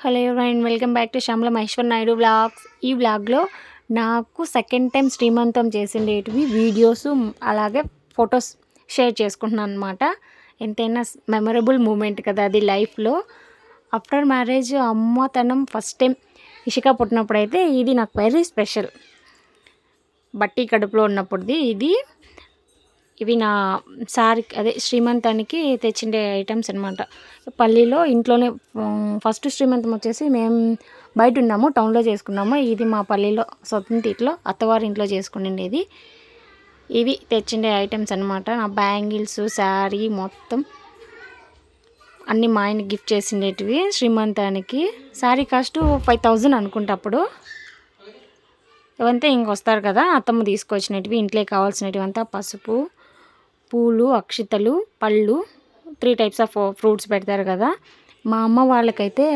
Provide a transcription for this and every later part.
Hello and welcome back to Shyamala Maheshwar Naidu vlogs. ఈ బ్లాగ్లో నాకు సెకండ్ టైం శ్రీమంతం చేసిండేటివి వీడియోస్ అలాగే ఫొటోస్ షేర్ చేసుకుంటున్నాను అనమాట ఎంతైనా మెమరబుల్ మూమెంట్ కదా అది లైఫ్లో. ఆఫ్టర్ మ్యారేజ్ అమ్మతనం ఫస్ట్ టైం ఇషిక పుట్టినప్పుడు అయితే ఇది నాకు వెరీ స్పెషల్. బట్టి కడుపులో ఉన్నప్పుడుది ఇది. ఇవి నా సారీ అదే శ్రీమంతానికి తెచ్చిండే ఐటమ్స్ అనమాట పల్లీలో ఇంట్లోనే ఫస్ట్ శ్రీమంతం వచ్చేసి మేము బయట ఉన్నాము టౌన్లో చేసుకున్నాము. ఇది మా పల్లీలో సొంత ఇంట్లో అత్తవారి ఇంట్లో చేసుకునేది ఇవి తెచ్చిండే ఐటమ్స్ అనమాట నా బ్యాంగిల్స్ శారీ మొత్తం. అన్నీ మా ఆయన గిఫ్ట్ చేసిండేటివి శ్రీమంతానికి. శారీ కాస్ట్ ఫైవ్ థౌజండ్ అనుకుంటప్పుడు ఇవంతా ఇంకొస్తారు కదా అత్తమ్మ తీసుకొచ్చినవి ఇంట్లో కావాల్సినవి అంతా పసుపు. పూలు అక్షితలు పళ్ళు త్రీ టైప్స్ ఆఫ్ ఫ్రూట్స్ పెడతారు కదా. మా అమ్మ వాళ్ళకైతే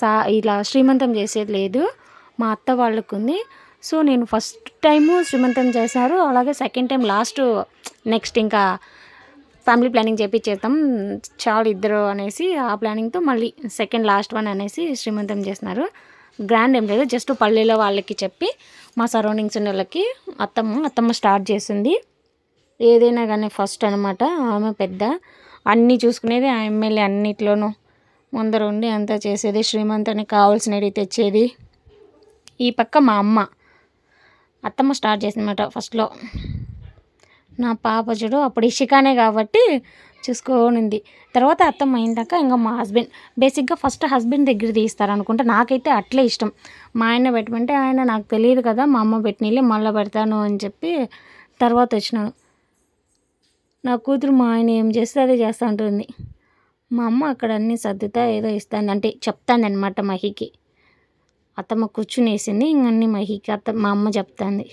సా ఇలా శ్రీమంతం చేసేది లేదు. మా అత్త వాళ్ళకు ఉంది సో నేను ఫస్ట్ టైము శ్రీమంతం చేశారు. అలాగే సెకండ్ టైం లాస్ట్ నెక్స్ట్ ఇంకా ఫ్యామిలీ ప్లానింగ్ చేపించేద్దాం చాలు ఇద్దరు అనేసి ఆ ప్లానింగ్తో మళ్ళీ సెకండ్ లాస్ట్ వన్ అనేసి శ్రీమంతం చేస్తున్నారు. గ్రాండ్ ఏం లేదు జస్ట్ పల్లెలో వాళ్ళకి చెప్పి మా సరౌండింగ్స్ ఉన్న వాళ్ళకి అత్తమ్మ అత్తమ్మ స్టార్ట్ చేసింది. ఏదైనా కానీ ఫస్ట్ అనమాట ఆమె పెద్ద. అన్నీ చూసుకునేది ఆ ఎమ్మెల్యే అన్నిట్లోనూ. ముందర ఉండి అంతా చేసేది. శ్రీమంతానికి కావాల్సినవి తెచ్చేది. ఈ పక్క మా అమ్మ. అత్తమ్మ స్టార్ట్ చేసిందన్నమాట ఫస్ట్లో. నా పాప చూడు అప్పుడు ఇషికానే కాబట్టి చూసుకోనింది. తర్వాత అత్తమ్మ అయిందాక ఇంకా మా హస్బెండ్. బేసిక్గా ఫస్ట్ హస్బెండ్ దగ్గర తీస్తారు అనుకుంటే నాకైతే అట్లే ఇష్టం. మా ఆయన పెట్టమంటే ఆయన నాకు తెలియదు కదా మా అమ్మ పెట్టినీళ్ళే మళ్ళీ పెడతాను అని చెప్పి తర్వాత వచ్చినాను. నా కూతురు మా ఆయన ఏం చేస్తే అదే చేస్తూ ఉంటుంది మా అమ్మ అక్కడ అన్నీ సర్దుతా ఏదో ఇస్తాను అంటే చెప్తాను మహికి. అత్తమ్మ కూర్చునేసింది. ఇంకన్నీ మహికి అత్త మా అమ్మ చెప్తాంది.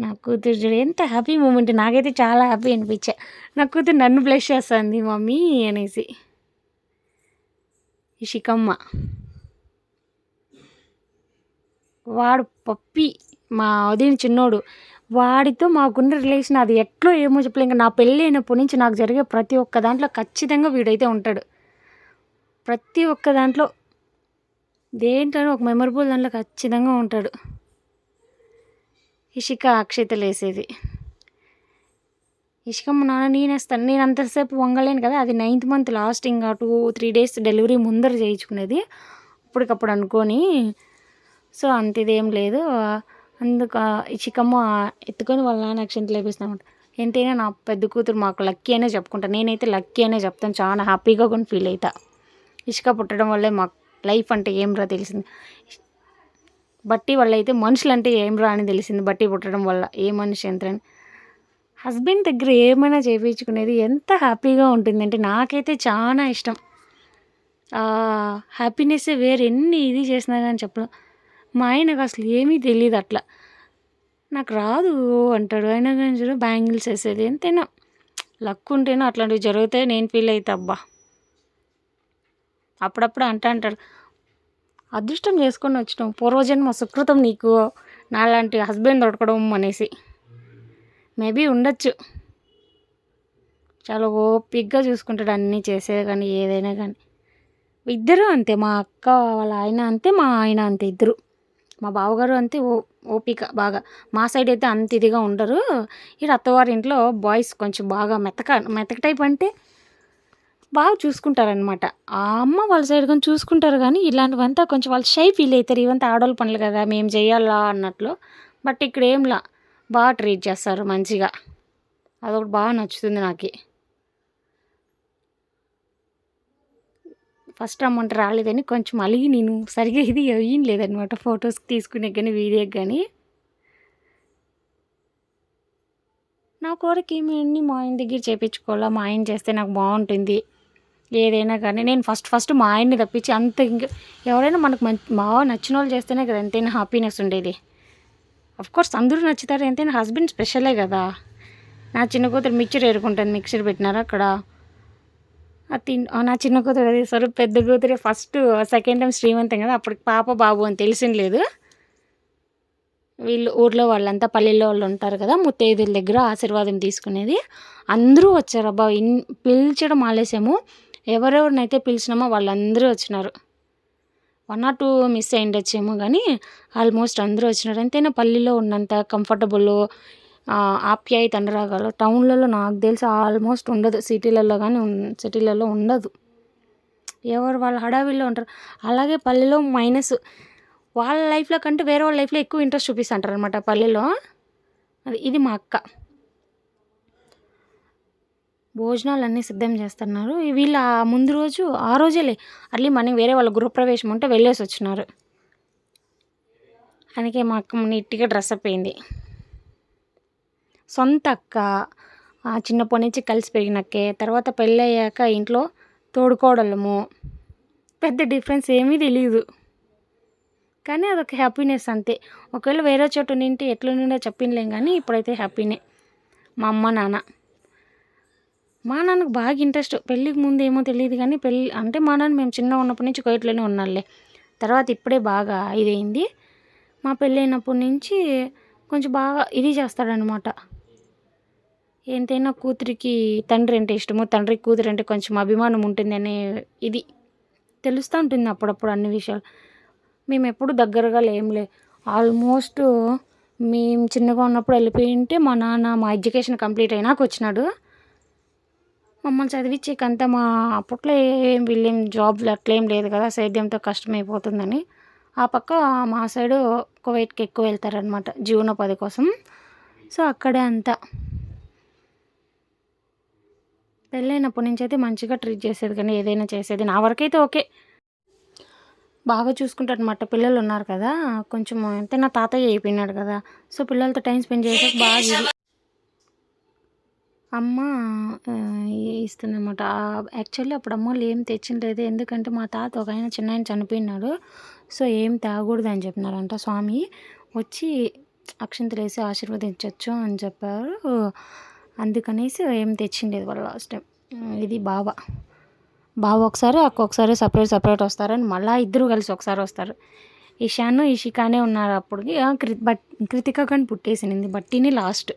నా కూతురు చూడు ఎంత హ్యాపీ మూమెంట్ నాకైతే చాలా హ్యాపీ అనిపించా. నా కూతురు నన్ను బ్లెష్ చేస్తుంది మమ్మీ అనేసి. ఇషికమ్మ. వాడు పప్పి మా వదిన చిన్నోడు. వాడితో మాకున్న రిలేషన్ అది ఎట్లో ఏమో చెప్పలే. ఇంకా నా పెళ్ళి అయినప్పటి నుంచి నాకు జరిగే ప్రతి ఒక్క దాంట్లో ఖచ్చితంగా వీడైతే ఉంటాడు. ప్రతి ఒక్క దాంట్లో దేంట్లో ఒక మెమరబుల్ దాంట్లో ఖచ్చితంగా ఉంటాడు. ఇషిక అక్షతలు వేసేది ఇషికమ్మ నాన్న నేనేస్తాను. నేను అంతసేపు వంగలేను కదా. అది నైన్త్ మంత్ లాస్ట్ ఇంకా టూ త్రీ డేస్ డెలివరీ ముందర చేయించుకునేది. అప్పటికప్పుడు అనుకొని. సో అంత ఇదేం లేదు. అందుకు చికమ్మ ఎత్తుకొని వాళ్ళ నాన్న అక్షంతలు వేపిస్తామంట ఎంతైనా నా పెద్ద కూతురు మాకు లక్కీ అనే చెప్పుకుంటాను నేనైతే లక్కీ అనే చెప్తాను. చాలా హ్యాపీగా కొన్ని ఫీల్ అవుతా ఇసుక పుట్టడం వల్లే మాకు లైఫ్ అంటే ఏంరా తెలిసింది. బట్టి వల్ల అయితే మనుషులు అంటే ఏం రా అని తెలిసింది. బట్టి పుట్టడం వల్ల ఏ మనిషి ఎంత హస్బెండ్ దగ్గర ఏమైనా చేయించుకునేది ఎంత హ్యాపీగా ఉంటుందంటే నాకైతే చాలా ఇష్టం. హ్యాపీనెస్ వేరే ఎన్ని ఇది చేసినా కానీ చెప్పడం మా ఆయనకు అసలు ఏమీ తెలియదు అట్లా. నాకు రాదు అంటాడు. అయినా కానీ చూడు బ్యాంగిల్స్ వేసేది ఎంతైనా లక్ ఉంటేనే అట్లాంటివి జరుగుతాయి నేను ఫీల్ అవుతా అబ్బా అప్పుడప్పుడు అంటా అంటాడు. అదృష్టం చేసుకొని వచ్చినాం పూర్వజన్మ సుకృతం నీకు. నాలాంటి హస్బెండ్ దొరకడం అనేసి. మేబీ ఉండొచ్చు. చాలా ఓపిక్గా చూసుకుంటాడు అన్నీ చేసేది కానీ ఏదైనా కానీ. ఇద్దరు అంతే. మా అక్క వాళ్ళ ఆయన అంతే మా ఆయన అంతే. ఇద్దరు. మా బావగారు అంతే ఓ ఓపిక బాగా. మా సైడ్ అయితే అంత ఇదిగా ఉండరు. ఇక్కడ అత్తవారి ఇంట్లో బాయ్స్ కొంచెం బాగా మెతక మెతక టైప్ అంటే బాగా చూసుకుంటారనమాట ఆ అమ్మ వాళ్ళ సైడ్ కొంచెం చూసుకుంటారు కానీ ఇలాంటివంతా కొంచెం వాళ్ళు షై ఫీల్ అవుతారు ఇవంతా ఆడవాళ్ళ పనులు కదా మేము చేయాలా అన్నట్లు. బట్ ఇక్కడ ఏంలా బాగా ట్రీట్ చేస్తారు మంచిగా. అదొకటి బాగా నచ్చుతుంది నాకు. ఫస్ట్ అమౌంట్ రాలేదని కొంచెం అలిగి నేను సరిగా ఇది అయ్యం లేదనమాట ఫొటోస్ తీసుకునే కానీ వీడియోకి కానీ. నా కోరిక ఏమీ మా ఆయన దగ్గర చేయించుకోవాలా మా ఆయన చేస్తే నాకు బాగుంటుంది. ఏదైనా కానీ నేను ఫస్ట్ ఫస్ట్ మా ఆయన్ని తప్పించి అంత ఇంకా ఎవరైనా మనకు మంచి బాగా నచ్చిన వాళ్ళు చేస్తేనే కదా ఎంతైనా హ్యాపీనెస్ ఉండేది. కోర్స్ అందరూ నచ్చుతారు ఎంతైనా హస్బెండ్ స్పెషలే కదా. నా చిన్న కూతురు మిక్చర్ ఏరుకుంటాను మిక్చర్ పెట్టినారు అక్కడ? నా చిన్న కూతురు అది సరే పెద్ద కూతురే ఫస్ట్ సెకండ్ టైం శ్రీమంతం కదా అప్పటికి పాప బాబు అని తెలిసింది లేదు. వీళ్ళు ఊర్లో వాళ్ళంతా పల్లెల్లో వాళ్ళు ఉంటారు కదా ముత్తైదుల దగ్గర ఆశీర్వాదం తీసుకునేది. అందరూ వచ్చారు. అబ్బా ఇన్ పిలిచడం ఆలస్యము ఎవరెవరినైతే పిలిచినామో వాళ్ళందరూ వచ్చినారు. వన్ ఆర్ టూ మిస్ అయ్యిండొచ్చేమో కానీ ఆల్మోస్ట్ అందరూ వచ్చినారు. అంతేనా పల్లెలో ఉన్నంత కంఫర్టబుల్ ఆప్యాయత అనురాగాలు టౌన్లలో నాకు తెలిసి ఆల్మోస్ట్ ఉండదు. సిటీలలో కానీ సిటీలలో ఉండదు. ఎవరు వాళ్ళ హడావిల్లో ఉంటారు. అలాగే పల్లెలో మైనస్ వాళ్ళ లైఫ్లో కంటే వేరే వాళ్ళ లైఫ్లో ఎక్కువ ఇంట్రెస్ట్ చూపిస్తుంటారు అనమాట పల్లెలో. అది ఇది మా అక్క. భోజనాలు అన్నీ సిద్ధం చేస్తున్నారు. వీళ్ళు ఆ ముందు రోజు ఆ రోజేలే అర్లీ మార్నింగ్ వేరే వాళ్ళ గృహప్రవేశం ఉంటే వెళ్ళేసి వచ్చినారు. అందుకే మా అక్క నీట్గా డ్రెస్ అప్ అయింది. సొంత అక్క చిన్నప్పటి నుంచి కలిసి పెరిగినక్కే. తర్వాత పెళ్ళయ్యాక ఇంట్లో తోడుకోవడము పెద్ద డిఫరెన్స్ ఏమీ తెలియదు కానీ అదొక హ్యాపీనెస్ అంతే. ఒకవేళ వేరే చోట నింటే ఎట్లుండో చెప్పిండలేం కానీ ఇప్పుడైతే హ్యాపీనే. మా అమ్మ నాన్న. మా నాన్నకు బాగా ఇంట్రెస్ట్. పెళ్ళికి ముందు ఏమో తెలియదు కానీ పెళ్ళి అంటే మా నాన్న మేము చిన్న ఉన్నప్పటి నుంచి కోయట్లోనే ఉన్నాలే తర్వాత ఇప్పుడే బాగా ఇదైంది. మా పెళ్ళైనప్పటి నుంచి కొంచెం బాగా ఇది చేస్తాడనమాట ఎంతైనా కూతురికి తండ్రి అంటే ఇష్టమో తండ్రికి కూతురు అంటే కొంచెం అభిమానం ఉంటుందనే ఇది తెలుస్తూ ఉంటుంది అప్పుడప్పుడు అన్ని విషయాలు. మేము ఎప్పుడు దగ్గరగా లేంలే ఆల్మోస్ట్ మేము చిన్నగా ఉన్నప్పుడు వెళ్ళిపోయి ఉంటే మా నాన్న మా ఎడ్యుకేషన్ కంప్లీట్ అయినాక వచ్చినాడు. మమ్మల్ని చదివించేకంతా మా అప్పట్లో ఏం వీళ్ళేం జాబ్లు అట్లేం లేదు కదా సేద్యంతో కష్టమైపోతుందని. ఆ పక్క మా సైడు కువైట్కి ఎక్కువ వెళ్తారనమాట జీవనోపాధి కోసం. సో అక్కడే అంతా. పెళ్ళైనప్పటి నుంచి అయితే మంచిగా ట్రీట్ చేసేది కానీ ఏదైనా చేసేది నా వరకైతే ఓకే. బాగా చూసుకుంటాడు అనమాట పిల్లలు ఉన్నారు కదా కొంచెం అంటే నా తాతయ్య అయిపోయినాడు కదా సో పిల్లలతో టైం స్పెండ్ చేసేది బాగా ఇది. అమ్మ ఇస్తుందన్నమాట. యాక్చువల్లీ అప్పుడు అమ్మ ఏం తెచ్చిండలేదు ఎందుకంటే మా తాత ఒక ఆయన చిన్న ఆయన చనిపోయినాడు సో ఏం తాగకూడదు అని చెప్పినారంట స్వామి. వచ్చి అక్షంతలు వేసి ఆశీర్వదించవచ్చు అని చెప్పారు. అందుకనేసి ఏం తెచ్చిండేది వాళ్ళు లాస్ట్ టైం. ఇది బావ. బావ ఒకసారి అక్క ఒకసారి సపరేట్ సపరేట్ వస్తారని మళ్ళీ ఇద్దరు కలిసి ఒకసారి వస్తారు. ఇషాను ఇషికానే ఉన్నారు అప్పుడు కృ బట్ కృతిక కానీ పుట్టేసింది. బట్టిని లాస్ట్.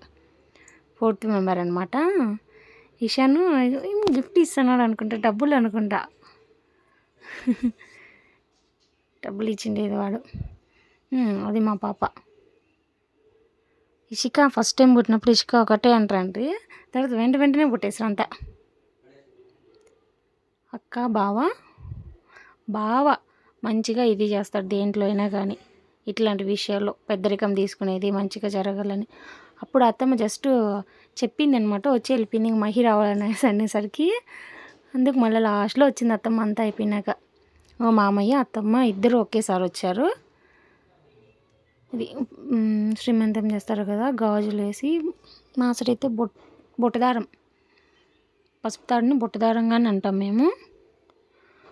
ఫోర్త్ మెంబర్ అనమాట ఇషాను గిఫ్ట్ ఇస్తున్నాడు అనుకుంటా? డబ్బులు అనుకుంటా. డబ్బులు ఇచ్చిండేది వాడు. అది మా పాప. ఇషిక ఫస్ట్ టైం పుట్టినప్పుడు ఇషిక ఒకటే అంటారండి. తర్వాత వెంట వెంటనే పుట్టేశారు అంతా. అక్క బావ? బావ మంచిగా ఇది చేస్తాడు దేంట్లో అయినా కానీ. ఇట్లాంటి విషయాల్లో పెద్దరికం తీసుకునేది మంచిగా జరగాలని. అప్పుడు అత్తమ్మ జస్ట్ చెప్పింది అనమాట వచ్చి వెళ్ళిపోయింది ఇంక మహి రావాలనేసి అనేసరికి అందుకు మళ్ళీ లాస్ట్లో వచ్చింది అత్తమ్మ అంతా అయిపోయినాక. ఓ మామయ్య అత్తమ్మ ఇద్దరు ఒకేసారి వచ్చారు. ఇది శ్రీమంతం చేస్తారు కదా గాజులు వేసి మా సైడ్ అయితే బొట్ బొట్టదారం. పసుపు తాడుని బొట్టదారంగానే అంటాం మేము.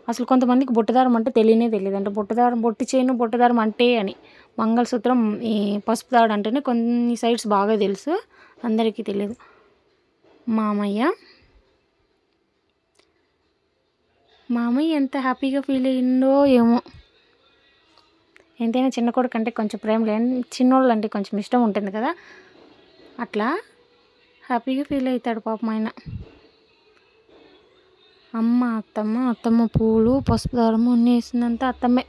అసలు కొంతమందికి బొట్టదారం అంటే తెలియనే తెలియదు. అంటే బొట్టదారం బొట్టి చేయను బొట్టదారం అంటే అని. మంగళసూత్రం ఈ పసుపు తాడు అంటేనే కొన్ని సైడ్స్ బాగా తెలుసు. అందరికీ తెలియదు. మామయ్య. మామయ్య ఎంత హ్యాపీగా ఫీల్ అయ్యిందో ఏమో. ఎంతైనా చిన్న కొడుకు అంటే కొంచెం ప్రేమ లేని చిన్నోళ్ళు అంటే కొంచెం ఇష్టం ఉంటుంది కదా. అట్లా హ్యాపీగా ఫీల్ అవుతాడు పాపం ఆయన. అమ్మ అత్తమ్మ అత్తమ్మ పూలు పసుపు దారము అన్నీ వేసిందంతా అత్తమ్మే.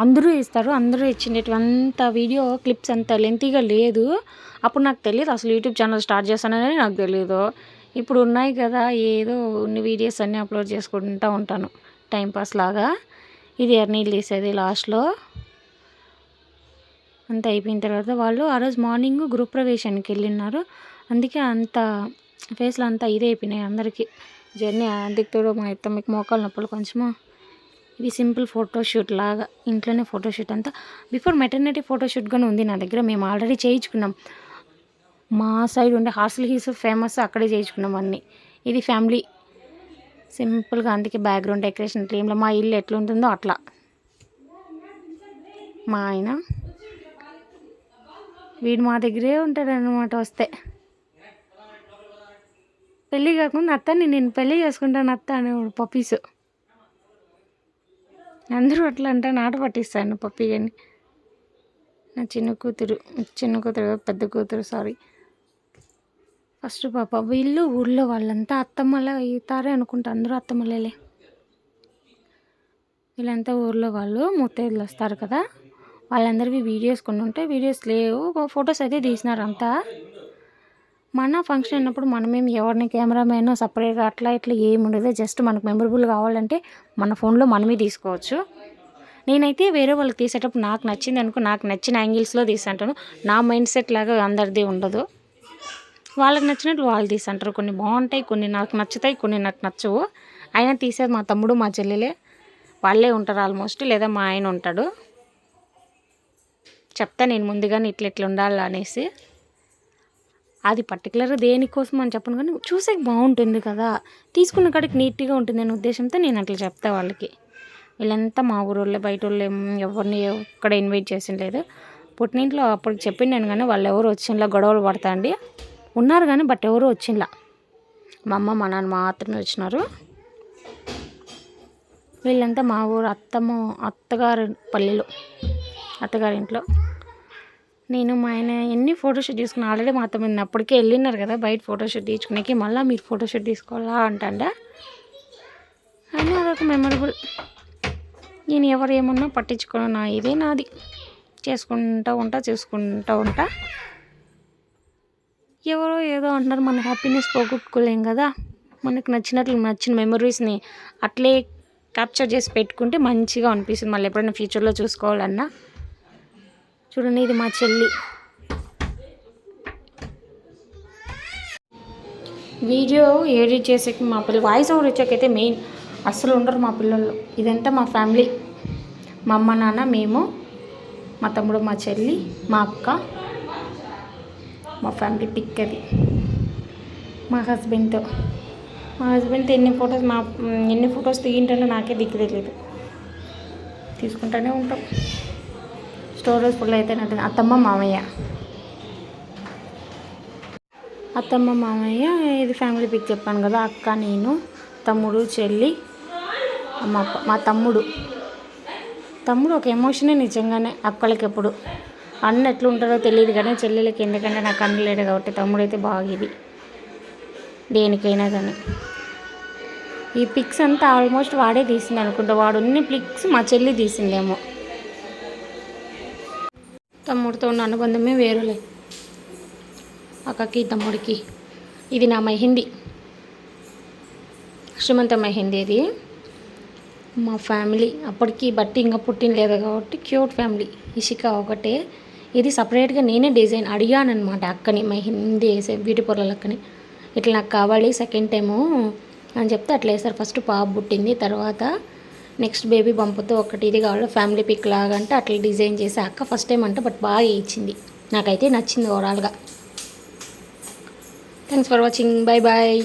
అందరూ ఇస్తారు అందరూ ఇచ్చిండేటివంత వీడియో క్లిప్స్ అంత లెంతీగా లేదు. అప్పుడు నాకు తెలియదు అసలు యూట్యూబ్ ఛానల్ స్టార్ట్ చేస్తానని నాకు తెలియదు. ఇప్పుడు ఉన్నాయి కదా ఏదో ఉన్న వీడియోస్ అన్నీ అప్లోడ్ చేసుకుంటూ ఉంటాను. టైంపాస్ లాగా. ఇది ఎర్నీళ్ళు తీసేది లాస్ట్లో. అంత అయిపోయిన తర్వాత వాళ్ళు ఆ రోజు మార్నింగ్ గృహప్రవేశానికి వెళ్ళినారు. అందుకే అంత ఫేస్లో అంతా ఇదే అయిపోయినాయి అందరికీ. జర్నీ అందుకు తోడు మా అత్తమ్మకి మోకాలు నొప్పులు కొంచెము. ఇది సింపుల్ ఫోటోషూట్ లాగా ఇంట్లోనే ఫోటోషూట్ అంతా. బిఫోర్ మెటర్నిటీ ఫోటోషూట్ కానీ ఉంది నా దగ్గర మేము ఆల్రెడీ చేయించుకున్నాం. మా సైడ్ ఉండే హార్సల్ హిల్స్ ఫేమస్ అక్కడే చేయించుకున్నాం అన్నీ. ఇది ఫ్యామిలీ. సింపుల్గా అందుకే బ్యాక్గ్రౌండ్ డెకరేషన్ ఇట్లా మా ఇల్లు ఎట్లుంటుందో అట్లా. మా ఆయన వీడు మా దగ్గరే ఉంటాడు అనమాట వస్తే. పెళ్ళి కాకుండా అత్తని నేను పెళ్ళి చేసుకుంటాను అత్త అనేవాడు పప్పీస్. అందరూ అట్లా అంటే నాట పట్టిస్తాను పప్పి కానీ నా చిన్న కూతురు చిన్న కూతురు పెద్ద కూతురు సారీ ఫస్ట్ పాప వీళ్ళు ఊళ్ళో వాళ్ళంతా అత్తమ్మలే అవుతారే అనుకుంటా అందరూ అత్తమ్మలేలే. వీళ్ళంతా ఊర్లో వాళ్ళు ముత్తైదులు వస్తారు కదా. వాళ్ళందరివి వీడియోస్ కొన్ని ఉంటే వీడియోస్ లేవు. ఫొటోస్ అయితే తీసినారు అంతా. మన ఫంక్షన్ అయినప్పుడు మనమేం ఎవరిని కెమెరామెన్ సపరేట్గా అట్లా ఇట్లా ఏమి ఉండదు. జస్ట్ మనకు మెమరబుల్ కావాలంటే మన ఫోన్లో మనమే తీసుకోవచ్చు. నేనైతే వేరే వాళ్ళకి తీసేటప్పుడు నాకు నచ్చింది అనుకో నాకు నచ్చిన యాంగిల్స్లో తీసంటాను. నా మైండ్ సెట్ లాగా అందరిది ఉండదు. వాళ్ళకి నచ్చినట్లు వాళ్ళు తీసంటారు. కొన్ని బాగుంటాయి కొన్ని నాకు నచ్చుతాయి కొన్ని నాకు నచ్చవు. అయినా తీసేది మా తమ్ముడు మా చెల్లెలే. వాళ్ళే ఉంటారు ఆల్మోస్ట్ లేదా మా ఆయన ఉంటాడు. చెప్తా నేను ముందుగానే ఇట్లా ఇట్లా ఉండాలి అనేసి. అది పర్టికులర్గా దేనికోసం అని చెప్పను కానీ చూసే బాగుంటుంది కదా. తీసుకున్న కాడికి నీట్గా ఉంటుంది అనే ఉద్దేశంతో నేను అట్లా చెప్తా వాళ్ళకి. వీళ్ళంతా మా ఊరోళ్ళే బయట వాళ్ళు ఎవరిని ఎక్కడ ఇన్వైట్ చేసిన లేదు. పుట్టినింట్లో అప్పుడు చెప్పిండాను కానీ వాళ్ళు ఎవరు వచ్చిండ్లా గొడవలు పడతా అండి ఉన్నారు కానీ బట్ ఎవరు వచ్చిండ్లా. మా అమ్మ మా నాన్న మాత్రమే వచ్చినారు. వీళ్ళంతా మా ఊరు అత్తమ్మ అత్తగారి పల్లెలో. అత్తగారి ఇంట్లో నేను మా ఆయన ఎన్ని ఫోటోషూట్ తీసుకున్నా ఆల్రెడీ మా అత్తమ్మ అప్పటికే వెళ్ళినారు కదా బయట ఫోటోషూట్ తీసుకునేకి మళ్ళీ మీరు ఫోటోషూట్ తీసుకోవాలా అంటాండ. అని అదొక మెమరబుల్ నేను ఎవరు ఏమన్నా పట్టించుకోను నా ఇదే నాది. చేసుకుంటా ఉంటా చూసుకుంటా ఉంటా. ఎవరో ఏదో అంటున్నారు మన హ్యాపీనెస్ పోగొట్టుకోలేం కదా. మనకు నచ్చినట్లు నచ్చిన మెమరీస్ని అట్లే క్యాప్చర్ చేసి పెట్టుకుంటే మంచిగా అనిపిస్తుంది. మళ్ళీ ఎప్పుడైనా ఫ్యూచర్లో చూసుకోవాలన్నా. చూడండి ఇది మా చెల్లి. వీడియో ఎడిట్ చేసే మా పిల్లలు వాయిస్ ఓవర్ వచ్చాకైతే మెయిన్ అస్సలు ఉండరు మా పిల్లలు. ఇదంతా మా ఫ్యామిలీ మా అమ్మ నాన్న మేము మా తమ్ముడు మా చెల్లి మా అక్క మా ఫ్యామిలీ పిక్ అది. మా హస్బెండ్తో మా హస్బెండ్తో ఎన్ని ఫొటోస్ మా ఎన్ని ఫొటోస్ తీయంటే నాకే దిక్కు తెలియదు తీసుకుంటూనే ఉంటాం. స్టోరేజ్ ఫుల్ అయితే ఉంటుంది అత్తమ్మ మామయ్య. అత్తమ్మ మామయ్య ఇది ఫ్యామిలీ పిక్ చెప్పాను కదా అక్క నేను తమ్ముడు చెల్లి మా మా తమ్ముడు. తమ్ముడు ఒక ఎమోషనే నిజంగానే అక్కలకి ఎప్పుడు. అన్న ఎట్లుంటారో తెలియదు కానీ చెల్లెలకి ఎందుకంటే నాకు అన్న లేడు కాబట్టి తమ్ముడు అయితే బాగా ఇది. దేనికైనా కానీ. ఈ పిక్స్ అంతా ఆల్మోస్ట్ వాడే తీసింది అనుకుంటా. వాడు ఉన్న పిక్స్ మా చెల్లి తీసిందేమో. తమ్ముడితో ఉన్న అనుబంధమే వేరులే. అక్కకి తమ్ముడికి. ఇది నా మెహందీ. శ్రీమంత మెహందీ ఇది. మా ఫ్యామిలీ. అప్పటికి బట్టి ఇంకా పుట్టిన లేదు కాబట్టి క్యూట్ ఫ్యామిలీ. ఇషిక ఒకటే. ఇది సపరేట్గా నేనే డిజైన్ అడిగాను అనమాట అక్కని మెహందీ వేసే బ్యూటీ పార్లర్ అక్కని. ఇట్లా నాకు కావాలి సెకండ్ టైము అని చెప్తే అట్లా వేసారు ఫస్ట్ పాప పుట్టింది. తర్వాత నెక్స్ట్ బేబీ పంపుతో ఒకటి ఇది కావాలి? ఫ్యామిలీ పిక్ లాగా అంటే అట్లా డిజైన్ చేసి అక్క ఫస్ట్ టైం అంటే బట్ బాగా ఇచ్చింది. నాకైతే నచ్చింది ఓవరాల్గా. Thanks for watching. Bye bye